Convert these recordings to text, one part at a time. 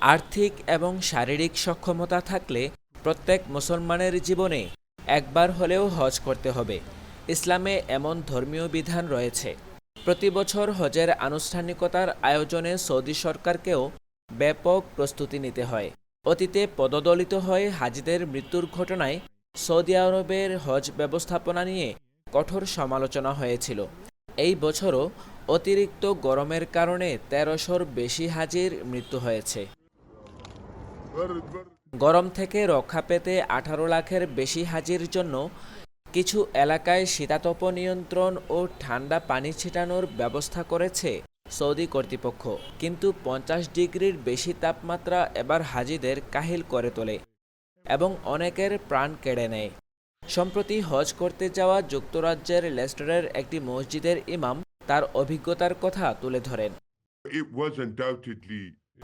আর্থিক এবং শারীরিক সক্ষমতা থাকলে প্রত্যেক মুসলমানের জীবনে একবার হলেও হজ করতে হবে। ইসলামে এমন ধর্মীয় বিধান রয়েছে। প্রতি বছর হজের আনুষ্ঠানিকতার আয়োজনে সৌদি সরকারকেও ব্যাপক প্রস্তুতি নিতে হয়। অতীতে পদদলিত হয়ে হাজিদের মৃত্যুর ঘটনায় সৌদি আরবের হজ ব্যবস্থাপনা নিয়ে কঠোর সমালোচনা হয়েছিল। এই বছরও অতিরিক্ত গরমের কারণে তেরোশোর বেশি হাজির মৃত্যু হয়েছে। গরম থেকে রক্ষা পেতে আঠারো লাখের বেশি হাজির জন্য কিছু এলাকায় শীতাতপ নিয়ন্ত্রণ ও ঠান্ডা পানি ছিটানোর ব্যবস্থা করেছে সৌদি কর্তৃপক্ষ। কিন্তু পঞ্চাশ ডিগ্রির বেশি তাপমাত্রা এবার হাজিদের কাহিল করে তোলে এবং অনেকের প্রাণ কেড়ে নেয়। সম্প্রতি হজ করতে যাওয়া যুক্তরাজ্যের লেস্টারের একটি মসজিদের ইমাম তার অভিজ্ঞতার কথা তুলে ধরেন।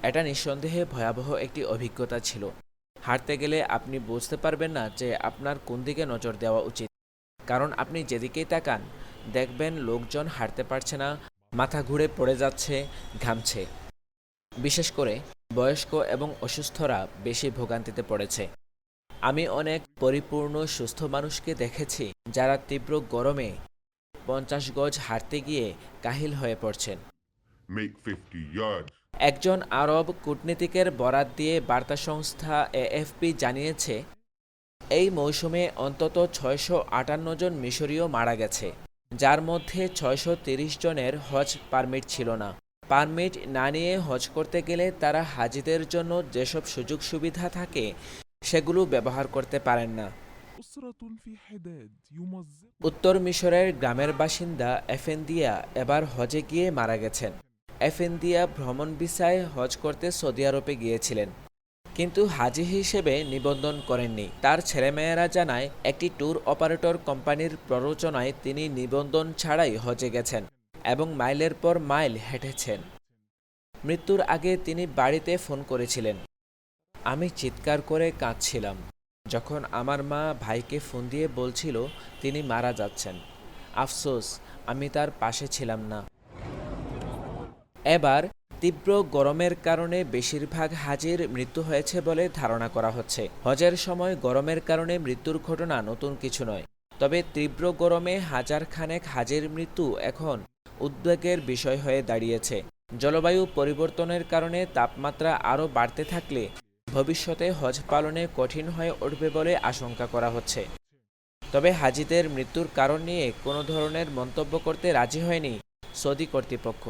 এটা নিঃসন্দেহে ভয়াবহ একটি অভিজ্ঞতা ছিল। হাঁটতে গেলে আপনি বুঝতে পারবেন না যে আপনার কোন দিকে নজর দেওয়া উচিত। কারণ আপনি যেদিকেই তাকান দেখবেন লোকজন হাঁটতে পারছে না মাথা ঘুরে পড়ে যাচ্ছে ঘামছে। বিশেষ করে বয়স্ক এবং অসুস্থরা বেশি ভোগান্তিতে পড়েছে। আমি অনেক পরিপূর্ণ সুস্থ মানুষকে দেখেছি যারা তীব্র গরমে পঞ্চাশ গজ হাঁটতে গিয়ে কাহিল হয়ে পড়ছেন। Make 50 yards. একজন আরব কূটনীতিকের বরাত দিয়ে বার্তা সংস্থা এএফপি জানিয়েছে এই মৌসুমে অন্তত ছয়শো আটান্ন জন মিশরীয় মারা গেছে যার মধ্যে ছয়শো তিরিশ জনের হজ পারমিট ছিল না। পারমিট না নিয়ে হজ করতে গেলে তারা হাজিদের জন্য যেসব সুযোগ সুবিধা থাকে সেগুলো ব্যবহার করতে পারেন না। উত্তর মিশরের গ্রামের বাসিন্দা এফেন্দিয়া এবার হজে গিয়ে মারা গেছেন। এফেন্দিয়া ভ্রমণ বিসায় হজ করতে সৌদি আরবে গিয়েছিলেন, কিন্তু হাজি হিসেবে নিবন্ধন করেননি। তার ছেলেমেয়েরা জানায়, একটি ট্যুর অপারেটর কোম্পানির প্ররোচনায় তিনি নিবন্ধন ছাড়াই হজে গেছেন এবং মাইলের পর মাইল হেঁটেছেন। মৃত্যুর আগে তিনি বাড়িতে ফোন করেছিলেন। আমি চিৎকার করে কাঁদছিলাম। যখন আমার মা ভাইকে ফোন দিয়ে বলছিল তিনি মারা যাচ্ছেন। আফসোস, আমি তার পাশে ছিলাম না। এবার তীব্র গরমের কারণে বেশিরভাগ হাজির মৃত্যু হয়েছে বলে ধারণা করা হচ্ছে। হজের সময় গরমের কারণে মৃত্যুর ঘটনা নতুন কিছু নয়। তবে তীব্র গরমে হাজার খানেক হাজির মৃত্যু এখন উদ্বেগের বিষয় হয়ে দাঁড়িয়েছে। জলবায়ু পরিবর্তনের কারণে তাপমাত্রা আরও বাড়তে থাকলে ভবিষ্যতে হজ পালনে কঠিন হয়ে উঠবে বলে আশঙ্কা করা হচ্ছে। তবে হাজিদের মৃত্যুর কারণ নিয়ে কোনো ধরনের মন্তব্য করতে রাজি হয়নি সৌদি কর্তৃপক্ষ।